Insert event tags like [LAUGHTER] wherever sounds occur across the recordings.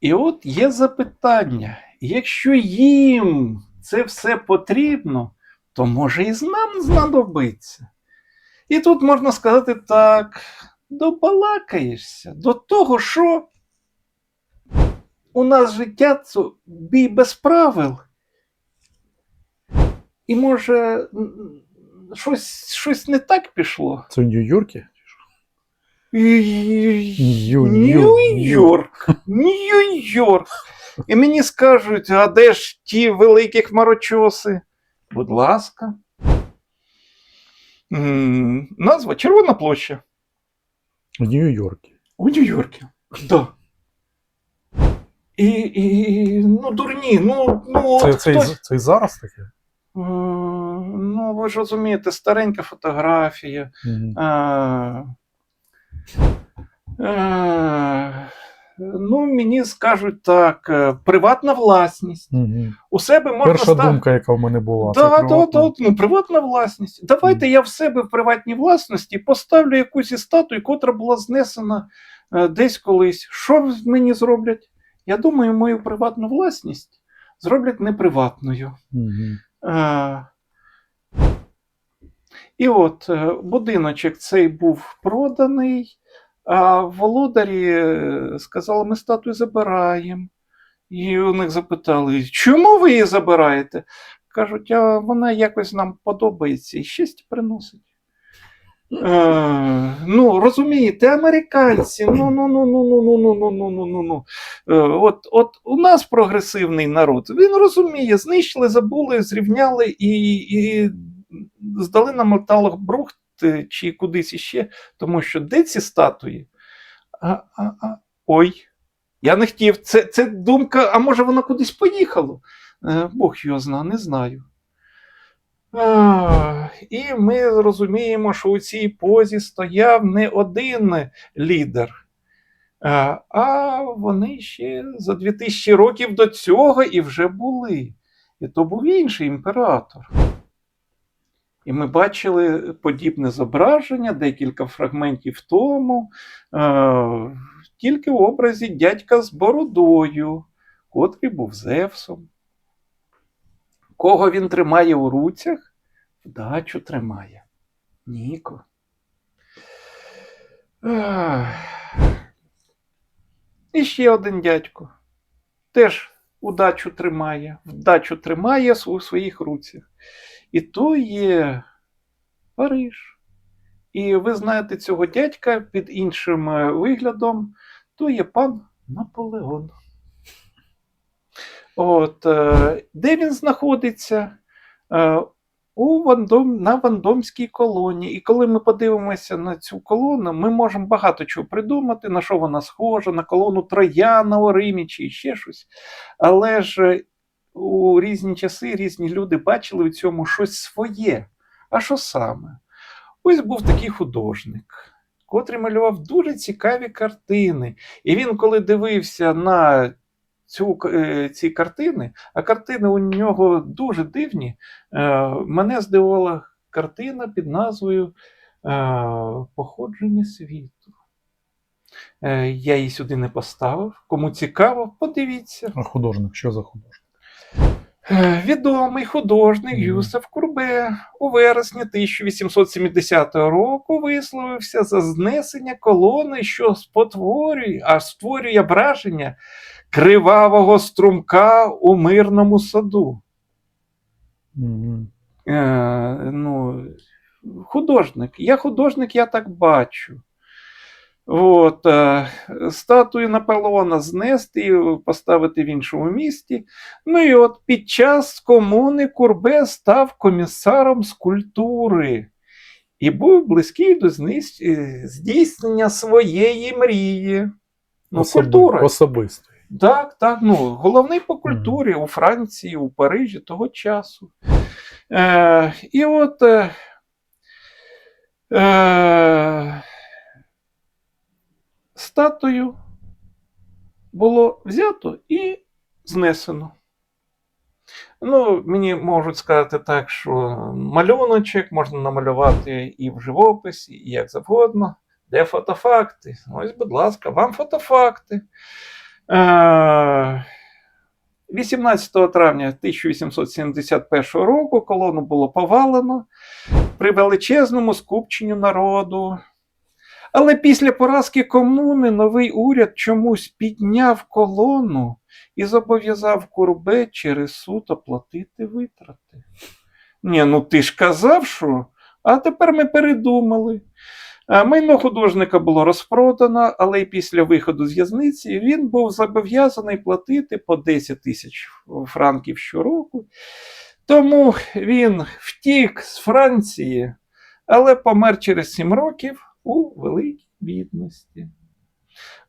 І от є запитання: якщо їм це все потрібно, то може і з нам знадобиться. І тут можна сказати так: добалакаєшся до того, що у нас життя це бій без правил. І може щось, щось не так пішло. Це в Нью-Йоркі? Нью- Нью- Нью-Йорк. Нью-Йорк. І мені скажуть, а де ж ті великі хмарочоси? Будь ласка. Назва Червона площа. В Нью-Йоркі. У Нью-Йорку. Да. І, і, ну, дурні, ну, ну, Це, от це, хтось- це і зараз таке? Е, Ну, ви ж розумієте, старенька фотографія. Мгм. А, е, ну, мені скажуть так, е, приватна власність. Мгм. У себе можна Перша ста- думка, яка в мене була. це Да, да, приватна. да, ну, приватна власність. Давайте я в себе в приватній власності поставлю якусь із статую, котра була знесена е, десь колись. Що мені зроблять? Я думаю, мою приватну власність зроблять неприватною. Мгм. Е, І от е, будиночок цей був проданий, а володарі е, сказали, ми статую забираємо. І у них запитали, чому ви її забираєте? Кажуть, а вона якось нам подобається і щастя приносить. Е, ну, розумієте, американці, ну, ну, ну, ну, ну, ну, ну, ну, ну, ну, ну. Е, от, от у нас прогресивний народ, він розуміє, знищили, забули, зрівняли і, і здали на металобрухт е, чи кудись іще, тому що де ці статуї? А, а, а, ой, я не хотів. Це, це думка, а може воно кудись поїхало? Е, Бог його зна, не знаю. А, і ми розуміємо, що у цій позі стояв не один лідер, а, а вони ще за 2000 років до цього і вже були. І то був інший імператор. І ми бачили подібне зображення декілька фрагментів тому, е, тільки в образі дядька з бородою, котрий був Зевсом. Кого він тримає у руцях? Вдачу тримає. Ніко. І ще один дядько. Теж удачу тримає, вдачу тримає у своїх руцях. І то є Париж. І ви знаєте цього дядька під іншим е, виглядом, то є пан Наполеон. От, е, де він знаходиться? У Вандом, на Вандомській колоні. І коли ми подивимося на цю колону, ми можемо багато чого придумати, на що вона схожа, на колону Трояна у Римі чи ще щось. Але ж е, у різні часи різні люди бачили в цьому щось своє. А що саме? Ось був такий художник, котрий малював дуже цікаві картини. І він, коли дивився на цю, е, ці картини, а картини у нього дуже дивні, е, мене здивувала картина під назвою е, Походження світу. Я її сюди не поставив. Кому цікаво, подивіться. А художник, що за художник? Відомий художник. Юсеф Курбе у вересні 1870 року висловився за знесення колони, що спотворює, а створює враження кривавого струмка у мирному саду. Мгм. Е, ну, художник. Я художник, я так бачу. От, е, статую Наполеона знести і поставити в іншому місті. Ну і от під час комуни Курбе став комісаром з культури і був близький до е, здійснення своєї мрії. Ну, Особи- культура. Особистий. Так, так. Ну, головний по культурі у Франції, у Парижі того часу. Е, і от е, е, статую було взято і знесено. Ну, мені можуть сказати так, що малюночок можна намалювати і в живописі, і як завгодно. Де фотофакти? Ось, будь ласка, вам фотофакти. Е, 18 травня 1871 року колону було повалено при величезному скупченню народу. Але після поразки комуни новий уряд чомусь підняв колону і зобов'язав Курбе через суд оплатити витрати. Ні, ну ти ж казав, що. А тепер ми передумали. Е, Майно художника було розпродано, але й після виходу з в'язниці він був зобов'язаний платити по 10 тисяч франків щороку. Тому він втік з Франції, але помер через 7 років у великій бідності.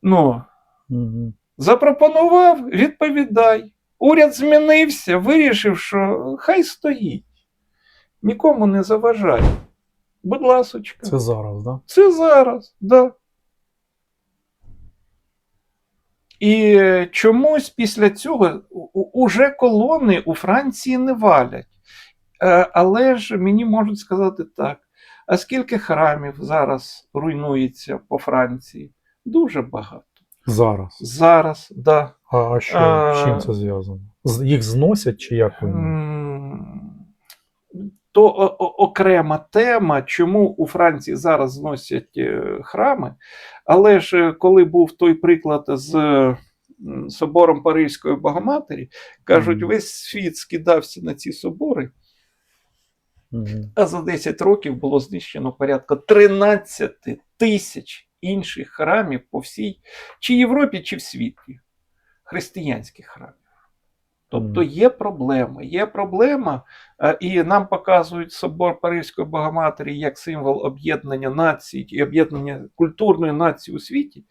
Ну, Угу. запропонував, відповідай. Уряд змінився, вирішив, що хай стоїть. Нікому не заважає. Будь ласочка. Це зараз, да? Це зараз, да. І чомусь після цього уже колони у Франції не валять. Е, Але ж мені можуть сказати так: а скільки храмів зараз руйнується по Франції? Дуже багато. Зараз. Зараз, да. А, а що, А, з чим це зв'язано? Їх зносять чи як вони? То окрема тема, чому у Франції зараз зносять е, храми. Але ж е, коли був той приклад з собором Паризької Богоматері, кажуть, весь світ скидався на ці собори, а за 10 років було знищено порядка 13 тисяч інших храмів по всій чи Європі, чи в світі, християнських храмів. Тобто є проблема. Є проблема, е, і нам показують собор Паризької Богоматері як символ об'єднання націй і об'єднання культурної нації у світі.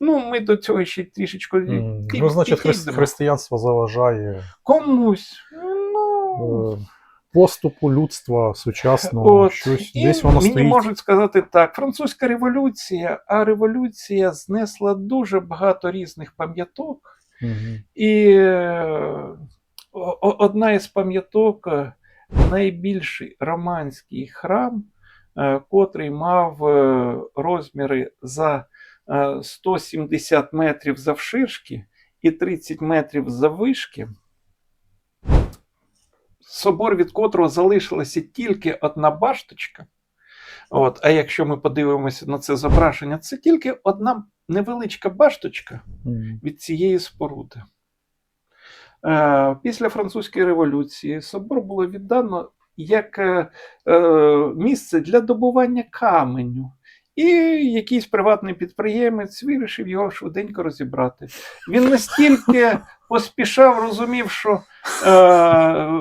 Ну, ми до цього ще пі- Ну, значить, хри- християнство заважає комусь. Ну, е, поступу людства сучасного. От, щось і десь воно мені стоїть. можуть сказати так: французька революція, а революція знесла дуже багато різних пам'яток. Мгм. І е, одна із пам'яток е, найбільший романський храм, е, котрий мав розміри за е, 170 метрів завширшки і 30 метрів заввишки. Собор, від котрого залишилася тільки одна башточка. От, а якщо ми подивимося на це зображення, це тільки одна невеличка башточка від цієї споруди. Е, Після Французької революції собор було віддано як е, е, місце для добування каменю. І якийсь приватний підприємець вирішив його швиденько розібрати. Він настільки [LAUGHS] поспішав, розумів, що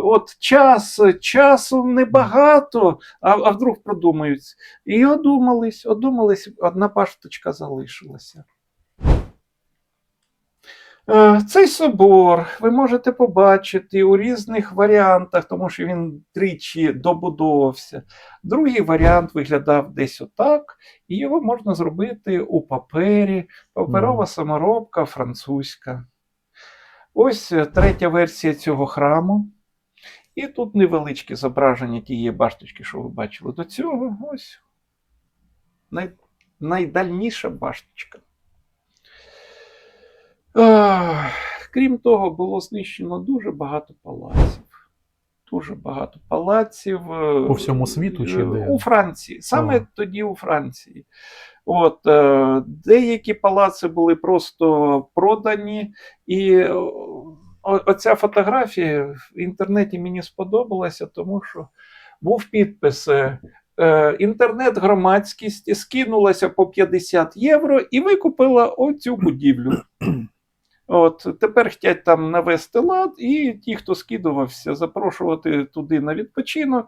от час, часу небагато, а, а вдруг продумають. І одумались, одумались, одна пашточка залишилася. Е, Цей собор ви можете побачити у різних варіантах, тому що він тричі добудовувався. Другий варіант виглядав десь отак, і його можна зробити у папері, паперова саморобка французька. Ось е, третя версія цього храму. І тут невеличке зображення тієї башточки, що ви бачили до цього. Ось най... найдальніша башточка. Крім того, було знищено дуже багато палаців. Дуже багато палаців. е, По всьому світу чи е, де? У Франції. Саме Ага. тоді у Франції. От, е, деякі палаци були просто продані, і оця фотографія в інтернеті мені сподобалася, тому що був підпис. е, Інтернет-громадськість скинулася по 50 євро і викупила оцю будівлю. [CLEARS THROAT] От тепер хочуть там навести лад, і ті, хто скидувався, запрошувати туди на відпочинок.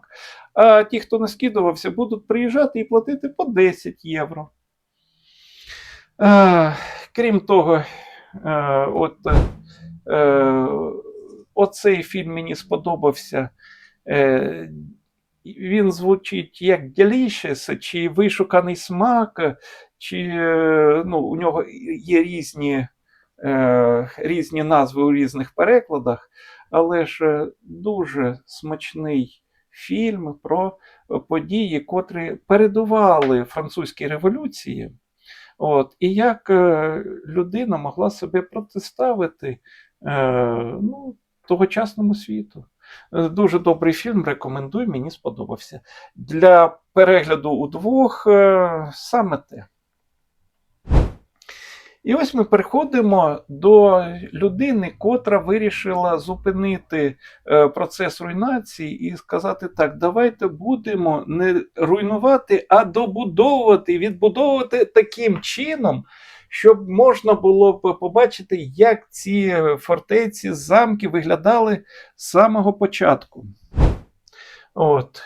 А ті, хто не скидувався, будуть приїжджати і платити по 10 євро. Е, крім того, е, от, е, оцей фільм мені сподобався. Е, він звучить як Delicious, чи вишуканий смак, чи ну, у нього є різні, е, різні назви у різних перекладах, але ж е, дуже смачний фільм про події, котрі передували французькій революції. От, і як е, людина могла себе протиставити ну, тогочасному світу. Дуже добрий фільм, рекомендую, мені сподобався. Для перегляду удвох саме те. І ось ми переходимо до людини, котра вирішила зупинити е, процес руйнації і сказати так: давайте будемо не руйнувати, а добудовувати, відбудовувати таким чином, щоб можна було б побачити, як ці фортеці, замки виглядали з самого початку. От,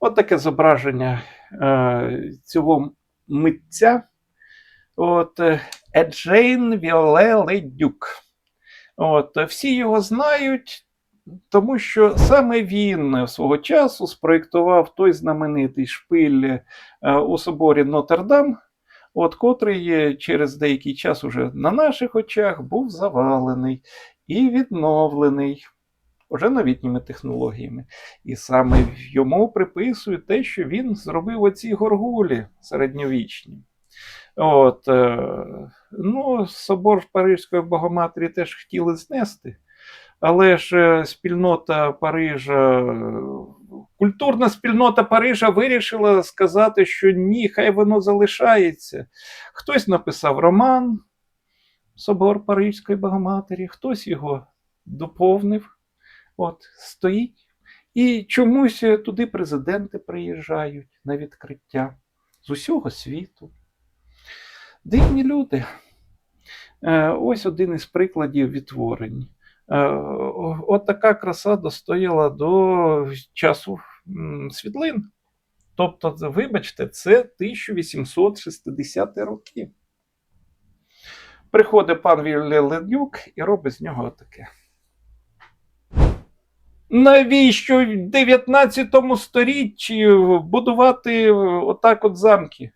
От таке зображення е, цього митця. От, е, Еджейн Віоле Ледюк. От, всі його знають, тому що саме він свого часу спроєктував той знаменитий шпиль е, у соборі Нотр-Дам, от, котрий через деякий час уже на наших очах був завалений і відновлений уже новітніми технологіями. І саме йому приписують те, що він зробив оці горгулі середньовічні. От, е, ну, собор Паризької Богоматері теж хотіли знести, але ж е, спільнота Парижа, е, культурна спільнота Парижа вирішила сказати, що ні, хай воно залишається. Хтось написав роман Собор Паризької Богоматері, хтось його доповнив. От, стоїть. І чомусь туди президенти приїжджають на відкриття з усього світу. Дивні люди. Е, Ось один із прикладів відтворень. Е, От така краса достояла до часу світлин. Тобто, вибачте, це 1860 роки. Приходить пан Вілле Ледюк і робить з нього таке. Навіщо в 19 сторіччі будувати отак от замки?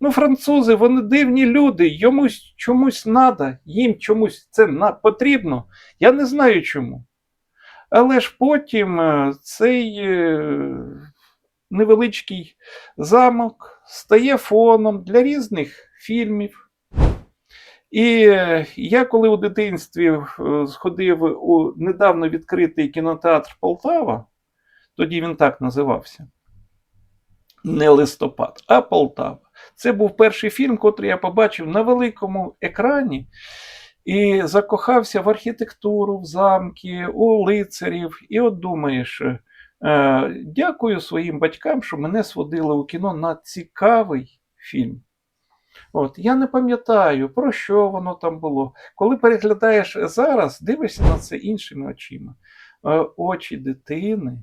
Ну, французи, вони дивні люди, йому чомусь надо, їм чомусь це потрібно. Я не знаю чому. Але ж потім е, цей е, невеличкий замок стає фоном для різних фільмів. І е, я, коли у дитинстві сходив у недавно відкритий кінотеатр Полтава, тоді він так називався. Не листопад, а Полтава. Це був перший фільм, котрий я побачив на великому екрані і закохався в архітектуру, в замки, у лицарів. І от думаєш, е, дякую своїм батькам, що мене сводили у кіно на цікавий фільм. От, я не пам'ятаю, про що воно там було. Коли переглядаєш зараз, дивишся на це іншими очима. Е, Очі дитини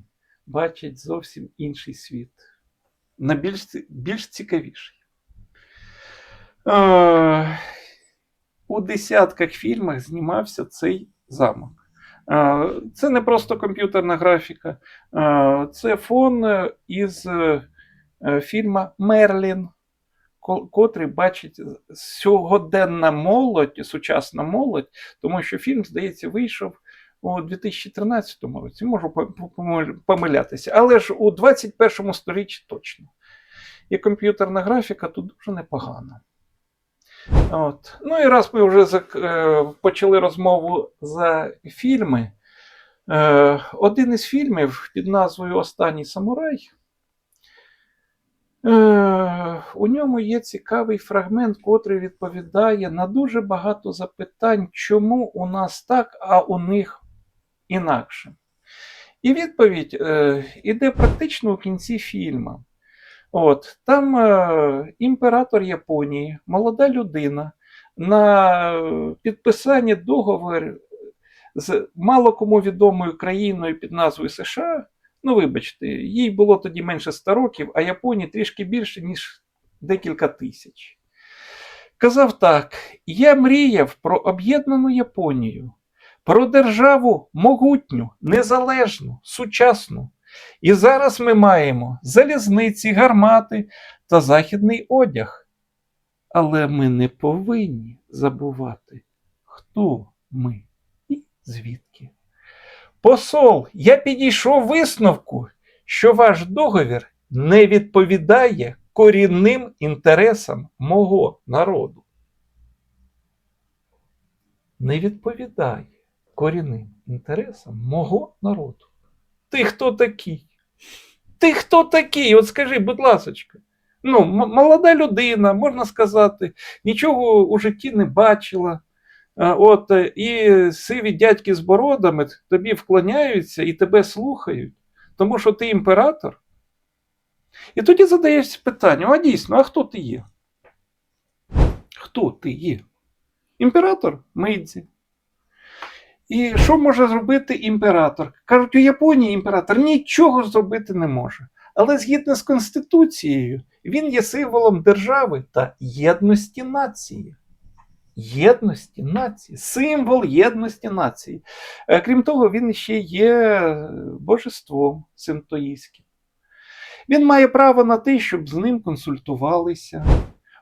бачать зовсім інший світ. На більш, більш цікавіший. У десятках фільмах знімався цей замок. Це не просто комп'ютерна графіка, це фон е, із е, фільма Мерлін, котрий бачить сьогоденна молодь, сучасна молодь, тому що фільм, здається, вийшов у 2013 році. Можу помилятися, але ж у 21 сторіччі точно. І комп'ютерна графіка тут дуже непогана. От. Ну і раз ми вже зак- е, почали розмову за фільми. Е, один із фільмів під назвою Останній самурай. Е, у ньому є цікавий фрагмент, котрий відповідає на дуже багато запитань, чому у нас так, а у них інакше. І відповідь е, іде практично у кінці фільму. От, там е, імператор Японії, молода людина, на підписанні договору з мало кому відомою країною під назвою США. Ну, вибачте, їй було тоді менше 100 років, а Японії трішки більше, ніж декілька тисяч. Казав так: я мріяв про об'єднану Японію, про державу могутню, незалежну, сучасну. І зараз ми маємо залізниці, гармати та західний одяг. Але ми не повинні забувати, хто ми і звідки. Посол, я підійшов висновку, що ваш договір не відповідає корінним інтересам мого народу. Не відповідає корінним інтересам мого народу. Ти хто такий? Ти хто такий? От скажи, будь ласочка. Ну, молода людина, можна сказати, нічого у житті не бачила. От, е, і сиві дядьки з бородами тобі вклоняються і тебе слухають, тому що ти імператор. І тоді задаєшся питанням: а дійсно, а хто ти є? Хто ти є? Імператор Мейдзі. І що може зробити імператор? Кажуть, у Японії імператор нічого зробити не може. Але згідно з Конституцією, він є символом держави та єдності нації. Єдності нації, символ єдності нації. Е, Крім того, він ще є е, божеством синтоїстським. Він має право на те, щоб з ним консультувалися.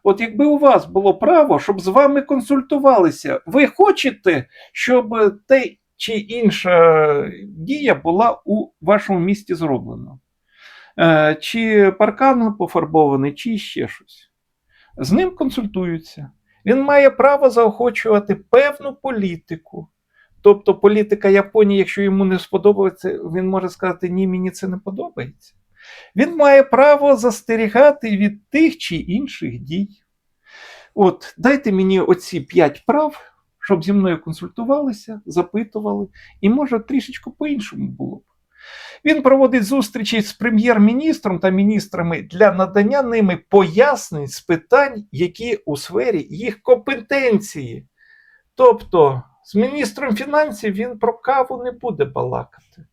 От якби у вас було право, щоб з вами консультувалися, ви хочете, щоб те чи інша дія була у вашому місті зроблена? Е, Чи паркан пофарбований, чи ще щось. З ним консультуються. Він має право заохочувати певну політику. Тобто політика Японії, якщо йому не сподобається, він може сказати, ні, мені це не подобається. Він має право застерігати від тих чи інших дій. От, дайте мені оці п'ять прав, щоб зі мною консультувалися, запитували, і може трішечки по-іншому було б. Він проводить зустрічі з прем'єр-міністром та міністрами для надання ними пояснень з питань, які у сфері їх компетенції. Тобто, з міністром фінансів він про каву не буде балакати.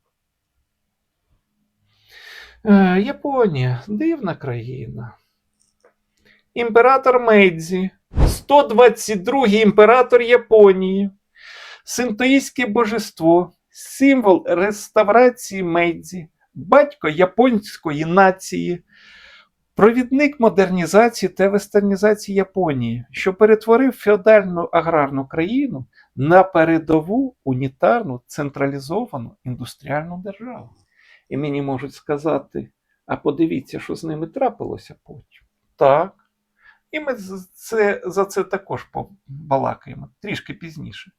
Е, Японія дивна країна. Імператор Мейдзі, 122-й імператор Японії, синтоїстське божество, символ реставрації Мейдзі, батько японської нації, провідник модернізації та вестернізації Японії, що перетворив феодальну аграрну країну на передову унітарну централізовану індустріальну державу. І мені можуть сказати: а подивіться, що з ними трапилося потім. Так. І ми це, за це також побалакаємо трішки пізніше.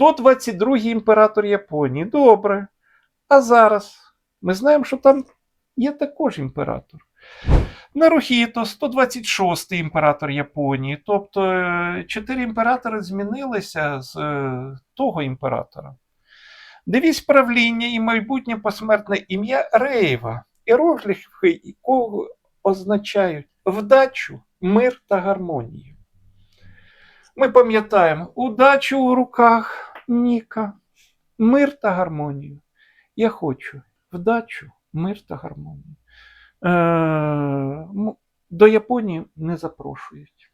122-й імператор Японії. Добре. А зараз ми знаємо, що там є також імператор. Нарухіто, 126-й імператор Японії. Тобто е, чотири імператори змінилися з е, того імператора. Девіз правління і майбутнє посмертне ім'я Рейва. Іерогліфи, якого означають вдачу, мир та гармонію. Ми пам'ятаємо удачу у руках Ніка, мир та гармонію. Я хочу вдачу, мир та гармонію. Е, до Японії не запрошують.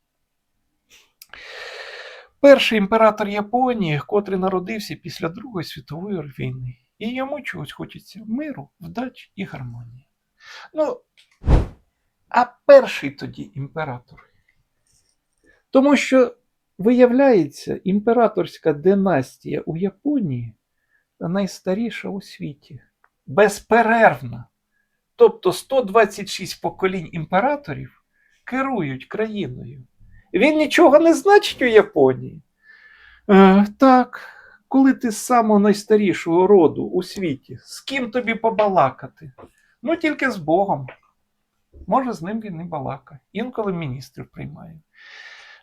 Перший імператор Японії, котрий народився після Другої світової війни, і йому чогось хочеться миру, вдач і гармонії. Ну, а перший тоді імператор. Тому що, виявляється, імператорська династія у Японії найстаріша у світі, безперервна. Тобто 126 поколінь імператорів керують країною. Він нічого не значить у Японії. Е, так, коли ти з самого найстарішого роду у світі, з ким тобі побалакати? Ну, тільки з Богом. Може, з ним він і балакає. Інколи міністрів приймає.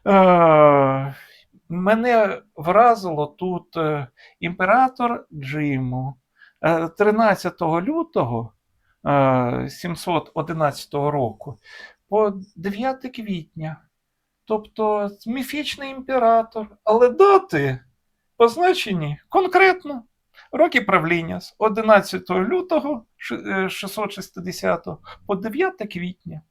Е, мене вразило тут е, імператор Джиму е, 13 лютого е, 711 року по 9 квітня. Тобто міфічний імператор, але дати позначені конкретно роки правління з 11 лютого е, 660 по 9 квітня.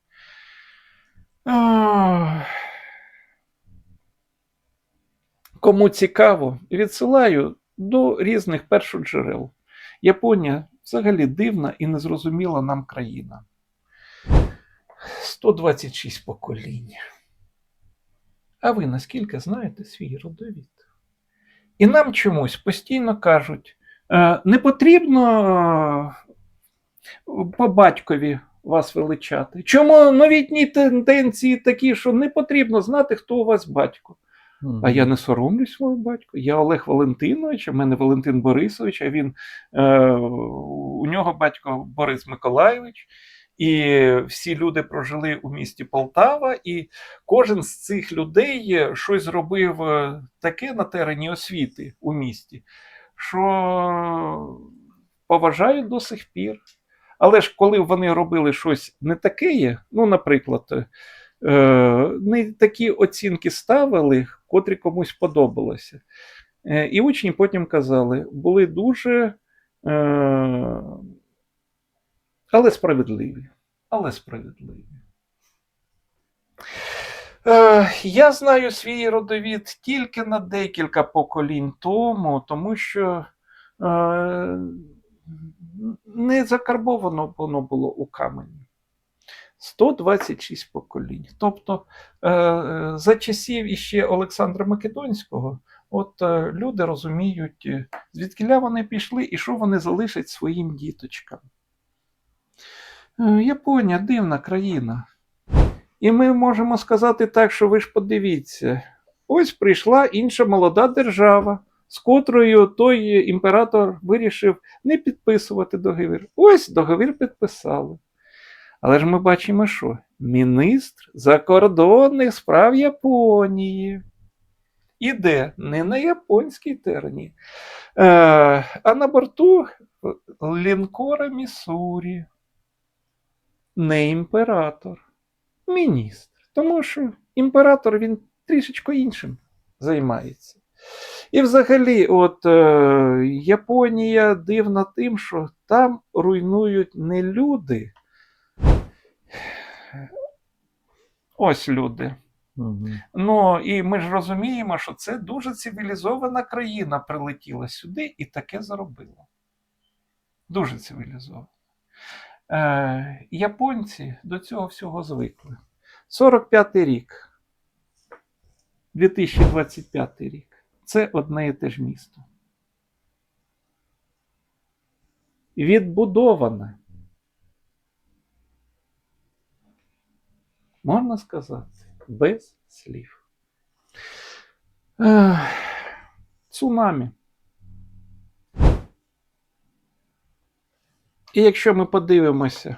Кому цікаво, відсилаю до різних першоджерел. Японія взагалі дивна і незрозуміла нам країна. 126 поколінь. А ви наскільки знаєте свій родовід? І нам чомусь постійно кажуть: е, не потрібно е, по батькові вас величати? Чому новітні тенденції такі, що не потрібно знати, хто у вас батько? А я не соромлюсь свого батька. Я Олег Валентинович, а в мене Валентин Борисович, а він е, у нього батько Борис Миколайович. І всі люди прожили у місті Полтава, і кожен з цих людей щось зробив е, таке на терені освіти у місті, що поважають до сих пір. Але ж коли вони робили щось не таке, ну, наприклад, е, не такі оцінки ставили, котрі комусь подобалося. Е, І учні потім казали, були дуже, е, але справедливі. Але справедливі. Е, Я знаю свій родовід тільки на декілька поколінь тому, тому що е, не закарбовано воно було у камені. 126 поколінь. Тобто е, за часів іще Олександра Македонського, от е, люди розуміють, звідкиля вони пішли і що вони залишать своїм діточкам. Е, Японія дивна країна. І ми можемо сказати так, що ви ж подивіться, ось прийшла інша молода держава, з котрою той імператор вирішив не підписувати договір. Ось договір підписали. Але ж ми бачимо, що міністр закордонних справ Японії іде не на японській терені, е, а на борту лінкора Міссурі. Не імператор, міністр. Тому що імператор він трішечко іншим займається. І взагалі, от е, Японія дивна тим, що там руйнують не люди. Ось люди. Мгм. Ну і ми ж розуміємо, що це дуже цивілізована країна прилетіла сюди і таке зробила. Дуже цивілізована. Е, японці до цього всього звикли. 45-й рік, 2025 рік це одне і те ж місто. Відбудоване. Можна сказати, без слів. Цунамі. І якщо ми подивимося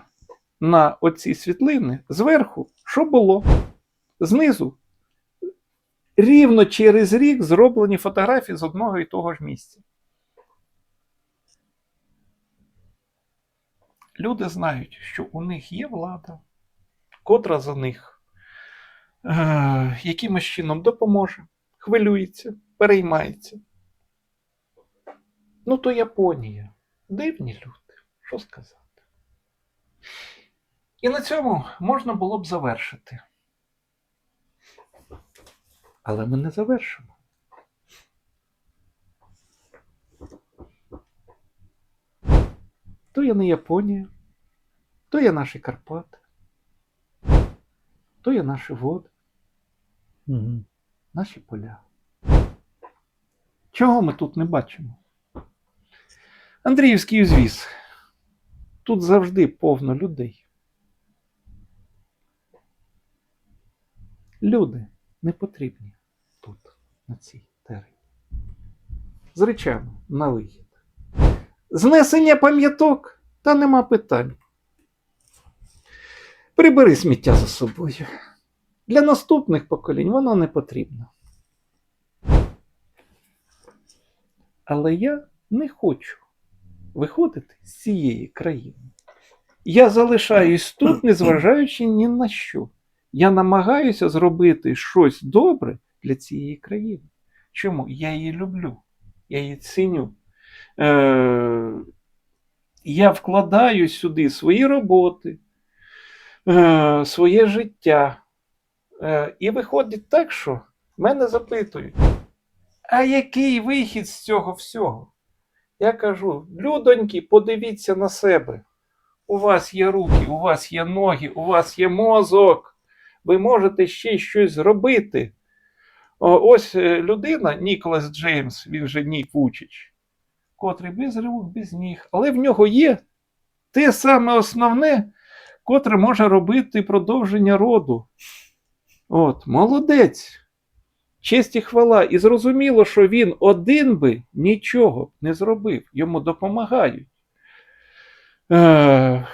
на оці світлини, зверху, що було? Знизу рівно через рік зроблені фотографії з одного і того ж місця. Люди знають, що у них є влада, котра за них е, якимось чином допоможе, хвилюється, переймається. Ну, то Японія. Дивні люди, що сказати. І на цьому можна було б завершити. Але ми не завершимо. То є не Японія, то є наші Карпати, то є наші води, Мгм. наші поля. Чого ми тут не бачимо? Андріївський узвіз. Тут завжди повно людей. Люди не потрібні тут, на цій терені. З речами на вихід. Знесення пам'яток та нема питань. Прибери сміття за собою. Для наступних поколінь воно не потрібно. Але я не хочу виходити з цієї країни. Я залишаюсь тут, незважаючи ні на що. Я намагаюся зробити щось добре для цієї країни. Чому? Я її люблю, я її ціню. Е, я вкладаю сюди свої роботи, е, своє життя. Е, і виходить так, що мене запитують, а який вихід з цього всього? Я кажу: людоньки, подивіться на себе. У вас є руки, у вас є ноги, у вас є мозок. Ви можете ще щось зробити. Ось е, людина, Ніколас Джеймс, він же Нік Вучич, котрий без рук, без ніг, але в нього є те саме основне, котре може робити продовження роду. От, молодець. Честь і хвала. І зрозуміло, що він один би нічого не зробив. Йому допомагають. Е,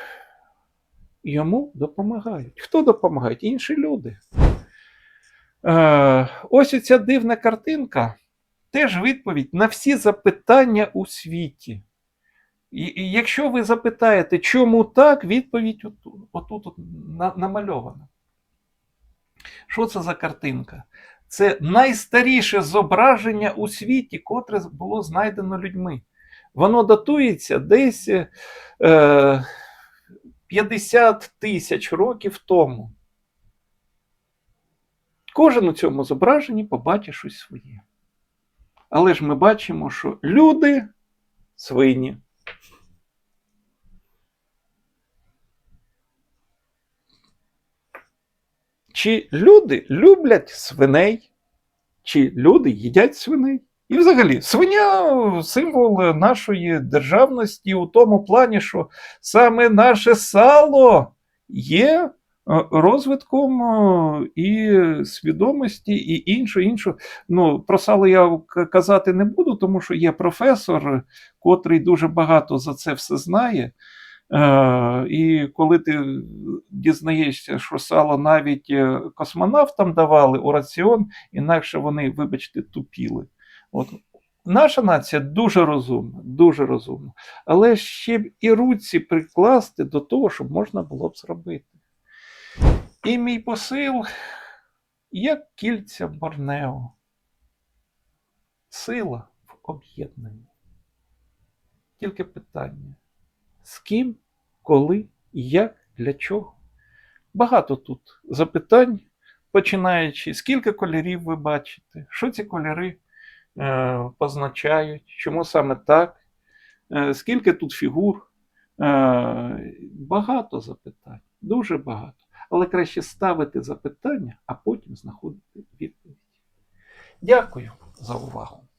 йому допомагають. Хто допомагає? Інші люди. Е, ось ця дивна картинка теж відповідь на всі запитання у світі. І, і якщо ви запитаєте, чому так, відповідь отут, отут от на, намальована. Що це за картинка? Це найстаріше зображення у світі, котре було знайдено людьми. Воно датується десь е, 50 тисяч років тому. Кожен у цьому зображенні побачить щось своє. Але ж ми бачимо, що люди свині. Чи люди люблять свиней? Чи люди їдять свиней? І взагалі, свиня символ нашої державності у тому плані, що саме наше сало є е, розвитком е, і свідомості, і інше, інше. Ну, про сало я казати не буду, тому що є професор, котрий дуже багато за це все знає. Е, і коли ти дізнаєшся, що сало навіть е, космонавтам давали у раціон, інакше вони, вибачте, тупіли. От. Наша нація дуже розумна, дуже розумна. Але ще б і руці прикласти до того, щоб можна було б зробити. І мій посил, як кільця Борнео. Сила в об'єднанні. Тільки питання: з ким, коли, як, для чого? Багато тут запитань, починаючи, скільки кольорів ви бачите, що ці кольори е, позначають, чому саме так, е, скільки тут фігур. Е, багато запитань, дуже багато. Але краще ставити запитання, а потім знаходити відповідь. Дякую за увагу.